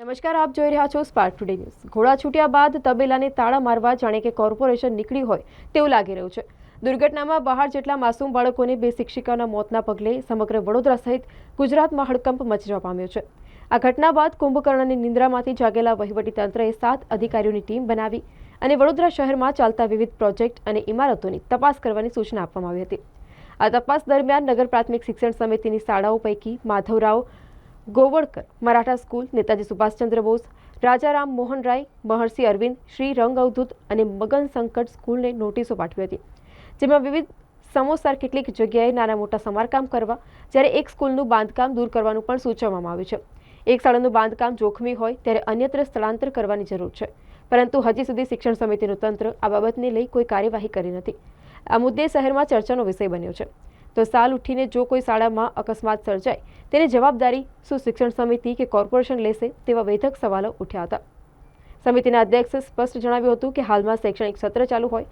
નમસ્કાર, આપ જોઈ રહ્યા છો સ્પાર્ક ટુડે ન્યૂઝ ઘોડા છૂટ્યા બાદ તબેલાને તાળા મારવા જાણે કે કોર્પોરેશન નીકળી હોય તેવું લાગી રહ્યું છે. દુર્ઘટનામાં બહાર જેટલા માસૂમ બાળકોને બે શિક્ષિકાના મોતના પગલે સમગ્ર વડોદરા સહિત ગુજરાતમાં હડકંપ મચવા પામ્યો છે. આ ઘટના બાદ કુંભકર્ણની નિંદ્રામાંથી જાગેલા વહીવટીતંત્રએ સાત અધિકારીઓની ટીમ બનાવી અને વડોદરા શહેરમાં ચાલતા વિવિધ પ્રોજેક્ટ અને ઇમારતોની તપાસ કરવાની સૂચના આપવામાં આવી હતી. આ તપાસ દરમિયાન નગર પ્રાથમિક શિક્ષણ સમિતિની શાળાઓ પૈકી માધવરાવ ગોવળકર, મરાઠા સ્કૂલ, નેતાજી સુભાષચંદ્ર બોઝ, રાજારામ મોહન રાય, મહર્ષિ અરવિંદ, શ્રી રંગ અવધૂત અને મગન સંકટ સ્કૂલને નોટિસો પાઠવી હતી, જેમાં વિવિધ સમોસાર કેટલીક જગ્યાએ નાના મોટા સમારકામ કરવા, જ્યારે એક સ્કૂલનું બાંધકામ દૂર કરવાનું પણ સૂચવવામાં આવ્યું છે. એક શાળાનું બાંધકામ જોખમી હોય ત્યારે અન્યત્ર સ્થળાંતર કરવાની જરૂર છે, પરંતુ હજી સુધી શિક્ષણ સમિતિનું તંત્ર આ બાબતને લઈ કોઈ કાર્યવાહી કરી નથી. આ મુદ્દે શહેરમાં ચર્ચાનો વિષય બન્યો છે. તો સાલ ઉઠીને જો કોઈ શાળામાં અકસ્માત સર્જાય, તેની જવાબદારી શું સમિતિ કે કોર્પોરેશન લેશે તેવા વેધક સવાલો ઉઠ્યા હતા. સમિતિના અધ્યક્ષે સ્પષ્ટ જણાવ્યું હતું કે હાલમાં શૈક્ષણિક સત્ર ચાલુ હોય.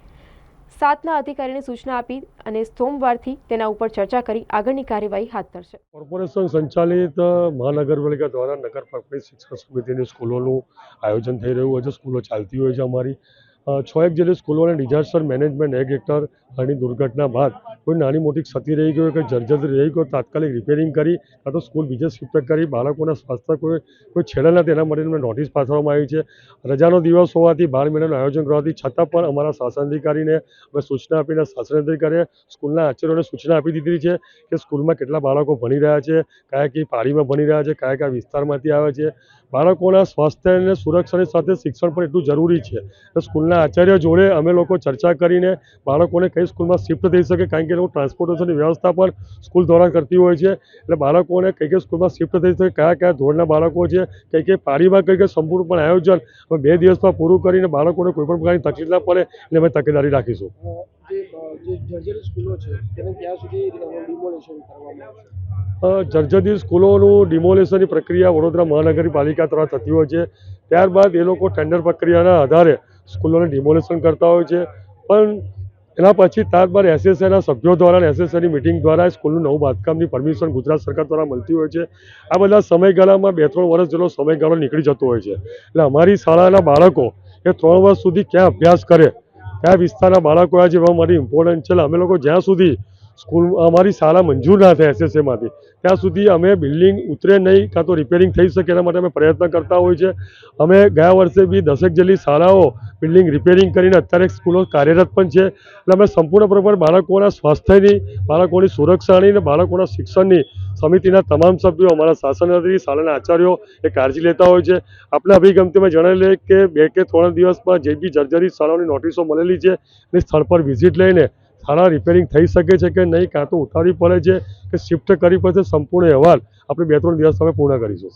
સાતના અધિકારીને સૂચના આપી અને સોમવારથી તેના ઉપર ચર્ચા કરી આગળની કાર્યવાહી હાથ ધરશે. કોર્પોરેશન સંચાલિત મહાનગરપાલિકા દ્વારા નગર શિક્ષણ સમિતિની સ્કૂલોનું આયોજન થઈ રહ્યું હોય છે. સ્કૂલો ચાલતી હોય છે અમારી. છ એક જેટલી સ્કૂલો અને ડિઝાસ્ટર મેનેજમેન્ટ એક હેઠળ ઘણી દુર્ઘટના બાદ કોઈ નાની મોટી ક્ષતિ રહી ગઈ કે જર્જર રહી ગયો તાત્કાલિક રિપેરિંગ કરી કાં તો સ્કૂલ બીજે શિફ્ટ કરી, બાળકોના સ્વાસ્થ્ય કોઈ કોઈ છેડા નથી. એના માટે અમને નોટિસ પાઠવવામાં આવી છે. રજાનો દિવસ હોવાથી બાળ મેળાનું આયોજન કરવાથી છતાં પણ અમારા શાસનાધિકારીને અમે સૂચના આપીને શાસનાધિકારીએ સ્કૂલના આચાર્યોને સૂચના આપી દીધી છે કે સ્કૂલમાં કેટલા બાળકો ભણી રહ્યા છે, કયા કઈ પાડીમાં ભણી રહ્યા છે, કયા કયા વિસ્તારમાંથી આવે છે. બાળકોના સ્વાસ્થ્ય અને સુરક્ષાની સાથે શિક્ષણ પણ એટલું જરૂરી છે. તો સ્કૂલના આચાર્ય જોડે અમે લોકો ચર્ચા કરીને બાળકોને કઈ સ્કૂલમાં શિફ્ટ થઈ શકે કારણ કે લોકો ટ્રાન્સપોર્ટેશનની વ્યવસ્થા પણ સ્કૂલ દ્વારા કરતી હોય છે. એટલે બાળકોને કઈ કઈ સ્કૂલમાં શિફ્ટ થઈ શકે કયા કયા ધોરણના બાળકો છે કઈ કઈ પાડીમાં કઈ કઈ સંપૂર્ણ પણ આયોજન અમે બે દિવસમાં પૂરું કરીને બાળકોને કોઈપણ પ્રકારની તકલીફ ના પડે એટલે અમે તકેદારી રાખીશું. અ, જે અ, જે જર્જરિત સ્કૂલો છે તેને ક્યાં સુધી ડિમોલેશન કરવામાં આવશે. જર્જરિત સ્કૂલોનું ડિમોલેશનની પ્રક્રિયા વડોદરા મહાનગરપાલિકા દ્વારા થતી હોય છે. ત્યારબાદ એ લોકો ટેન્ડર પ્રક્રિયાના આધારે સ્કૂલોને ડિમોલેશન કરતા હોય છે. પણ એના પછી ત્યારબાદ એસએસઆઈના સભ્યો દ્વારા એસએસઆઈની મિટિંગ દ્વારા સ્કૂલનું નવું બાંધકામની પરમિશન ગુજરાત સરકાર દ્વારા મળતી હોય છે. આ બધા સમયગાળામાં બે ત્રણ વર્ષ જેટલો સમયગાળો નીકળી જતો હોય છે. એટલે અમારી શાળાના બાળકો એ ત્રણ વર્ષ સુધી ક્યાં અભ્યાસ કરે? કયા વિસ્તારના બાળકો આ જેવા માટે ઇમ્પોર્ટન્ટ છે? અમે લોકો જ્યાં સુધી સ્કૂલ અમારી શાળા મંજૂર ના થાય એસએસએમાંથી ત્યાં સુધી અમે બિલ્ડિંગ ઉતરે નહીં, કાં તો રિપેરિંગ થઈ શકે એના માટે અમે પ્રયત્ન કરતા હોય છે. અમે ગયા વર્ષે બી દસેક જેટલી શાળાઓ બિલ્ડિંગ રિપેરિંગ કરીને અત્યારે સ્કૂલો કાર્યરત પણ છે. એટલે અમે સંપૂર્ણ પ્રમાણે બાળકોના સ્વાસ્થ્યની, બાળકોની સુરક્ષાની અને બાળકોના શિક્ષણની સમિતિના તમામ સભ્યો, અમારા શાસનથી, શાળાના આચાર્યો એ કાળજી લેતા હોય છે. આપણે અભિગમથી મેં જણાવેલું કે બે કે ત્રણ દિવસમાં જે બી જર્જરી શાળાઓની નોટિસો મળેલી છે એ સ્થળ પર વિઝિટ લઈને શાળા રિપેરિંગ થઈ શકે છે કે નહીં કાં તો ઉતારવી પડે છે કે શિફ્ટ કરવી પડશે સંપૂર્ણ અહેવાલ આપણે બે ત્રણ દિવસ અમે પૂર્ણ કરીશું.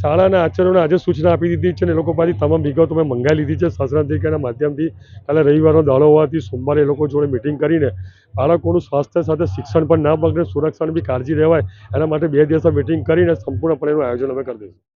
શાળાના આચાર્યોને આજે સૂચના આપી દીધી છે અને એ લોકો પાસેથી તમામ વિગતો મેં મંગાવી લીધી છે. શાસનાધિકારીના માધ્યમથી કાલે રવિવારનો દાડો હોવાથી સોમવારે એ લોકો જોડે મિટિંગ કરીને બાળકોનું સ્વાસ્થ્ય સાથે શિક્ષણ પણ ના બગડે સુરક્ષાની બી કાળજી રહેવાય એના માટે બે દિવસમાં મિટિંગ કરીને સંપૂર્ણપણે એનું આયોજન અમે કરી દઈશું.